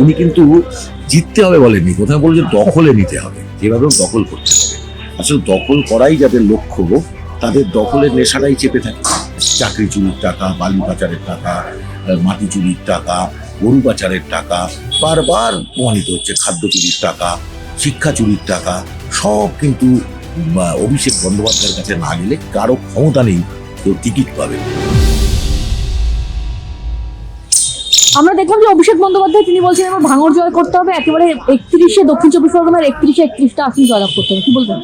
উনি কিন্তু জিততে হবে বলেননি। কোথাও বলছে দখলে নিতে হবে। যেভাবে দখল করতে হবে। আসলে দখল করাই যাদের লক্ষ্য, তাদের দখলের নেশাটাই চেপে থাকে। চাকরি চুরির টাকা বালি পাচারের টাকা মাটি চুরির টাকা গরু পাচারের টাকা, বারবার প্রমাণিত হচ্ছে খাদ্য চুরির টাকা শিক্ষা চুরির টাকা, সব কিন্তু অভিষেক বন্দ্যোপাধ্যায়ের কাছে না গেলে কারও ক্ষমতা নেই, কেউ টিকিট পাবে আমরা দেখলাম যে অভিষেক বন্দ্যোপাধ্যায়, তিনি বলছেন এবার ভাঙর জয় করতে হবে, একেবারে একত্রিশে দক্ষিণ চব্বিশ পরগনার একত্রিশে একত্রিশটা আসন জয়লাভ করতে হবে। কি বলবেন?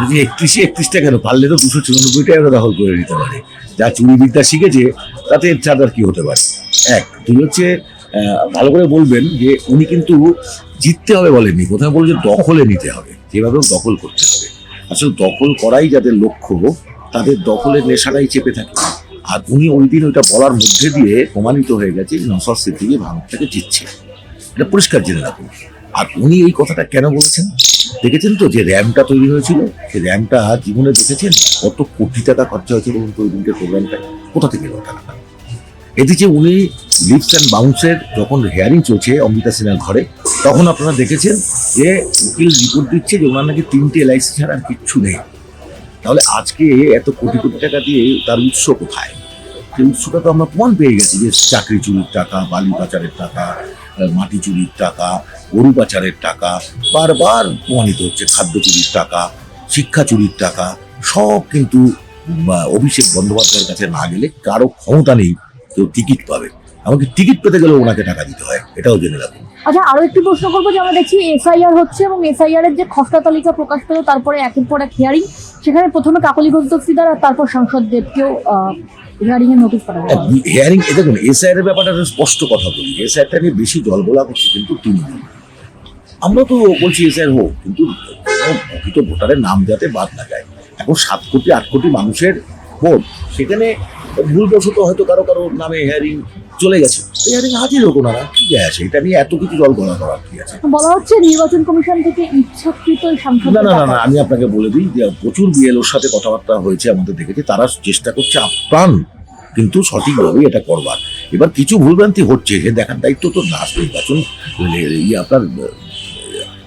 যদি একত্রিশে একত্রিশটা কেন? পারলে তো দুশো চুরানব্বইটাই ওরা দখল করে নিতে পারে। যা চুরি বিদ্যা শিখেছে, তাতে এর চাঁদ আর কি হতে পারে? এক দুই হচ্ছে ভালো করে বলবেন যে উনি কিন্তু জিততে হবে বলেননি। কোথাও বলছে দখলে নিতে হবে, যেভাবে দখল করতে হবে। আসলে দখল করাই যাদের লক্ষ্য, তাদের দখলের নেশাটাই চেপে থাকে। আর উনি ওই দিন ওইটা বলার মধ্যে দিয়ে প্রমাণিত হয়ে গেছে যে নসর সিদ্দিকি ভারত থেকে জিতছে। এটা পরিষ্কার জেনে রাখুন। আর উনি এই কথাটা কেন বলেছেন? দেখেছেন তো যে র্যামটা তৈরি হয়েছিল? সেই র্যামটা জীবনে দেখেছেন? কত কোটি টাকা খরচা হয়েছিল বলুন তো ওই দিনকে প্রোগ্রামটা কোথা থেকে এলো টাকাটা এদিকে উনি লিপস অ্যান্ড বাউন্সের যখন হেয়ারিং চলছে অমৃতা সিনহার ঘরে, তখন আপনারা দেখেছেন যে উকিল রিপোর্ট দিচ্ছে যে ওনার নাকি তিনটে এলআইসি ছাড়া আর কিচ্ছু নেই। তাহলে আজকে এত কোটি কোটি টাকা দিয়ে তার উৎস কোথায়? সেই উৎসটা তো আমরা প্রমাণ পেয়ে গেছি যে চাকরি চুরির টাকা, বালি পাচারের টাকা মাটি চুরির টাকা, গরু পাচারের টাকা, বারবার প্রমাণিত হচ্ছে খাদ্য চুরির টাকা শিক্ষা চুরির টাকা, সব কিন্তু অভিষেক বন্দ্যোপাধ্যায়ের কাছে না গেলে কারও ক্ষমতা নেই, কেউ টিকিট পাবে। এমনকি টিকিট পেতে গেলেও ওনাকে টাকা দিতে হয় এটাও জেনে রাখুন। আচ্ছা আরও একটি প্রশ্ন করব যে আমরা দেখছি এসআইআর হচ্ছে এবং এসআইআর এর যে খসড়া তালিকা প্রকাশ পেল তারপরে একের পর এক হিয়ারিং সেখানে প্রথমে কাকলি ঘোষ দস্তিদার আর তারপর সাংসদ দেবকেও হিয়ারিং এর নোটিশ পাঠানো হয়। এ দেখুন এসআইআর এর ব্যাপারটা স্পষ্ট কথা বলি এসআইআরটা নিয়ে বেশি জলগোলা করছে কিন্তু তৃণমূল আমরা তো বলছি এসআইআর হোক কিন্তু প্রকৃত ভোটারের নাম যাতে বাদ না যায়। এখন সাত কোটি আট কোটি মানুষের ভোট সেখানে ভুলবশত হয়তো কারও কারও নামে হেয়ারিং চলে গেছে। হেয়ারিং হাজির হোক ওনারা কি আসে এটা নিয়ে এত কিছু জল গলা করার কি আছে? বলা হচ্ছে নির্বাচন কমিশন থেকে ইচ্ছাকৃত না না না না আমি আপনাকে বলে দিই যে প্রচুর বিএলওর সাথে কথাবার্তা হয়েছে আমাদের দেখেছি তারা চেষ্টা করছে আপ্রাণ কিন্তু সঠিকভাবে এটা করবার। এবার কিছু ভুলভ্রান্তি হচ্ছে সে দেখার দায়িত্ব তো না নির্বাচন ইয়ে আপনার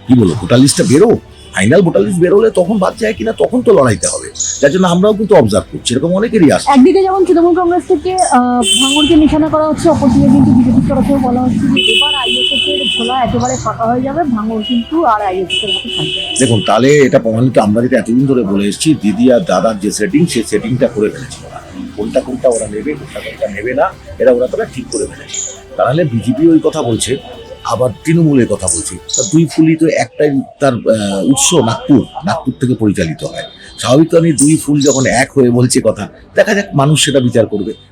কি বলব ভোটার লিস্টটা বেরো ফাইনাল ভোটার লিস্ট বেরোলে তখন বাদ যায় কিনা তখন তো লড়াইতে হবে। যার জন্য আমরাও কিন্তু অবজার্ভ করছি এরকম অনেকেরই আসছে একদিকে যেমন তৃণমূল কংগ্রেস থেকে আহ, ভাঙড়কে নিশানা করা হচ্ছে অপরদিকে কিন্তু বিজেপির তরফেও বলা হচ্ছে যে এবার আইএসএফ এর ঝোলা একেবারে ফাঁকা হয়ে যাবে ভাঙড় কিন্তু আর আইএসএফ এর মতো থাকবে দেখুন তাহলে এটা প্রমাণিত আমরা যেটা এতদিন ধরে বলে এসেছি দিদি আর দাদার যে সেটিং সেই সেটিংটা করে ফেলেছে ওরা কোনটা কোনটা ওরা নেবে কোনটা কোনটা নেবে না এরা ওরা তারা ঠিক করে ফেলেছে। তাহলে বিজেপি ওই কথা বলছে আবার তৃণমূলের কথা বলছে। তা দুই ফুলই তো একটাই তার উৎস নাগপুর। নাগপুর থেকে পরিচালিত হয়। স্বাভাবিক আমি দুই ফুল যখন এক হয়ে বলছে কথা, দেখা যাক মানুষ সেটা বিচার করবে।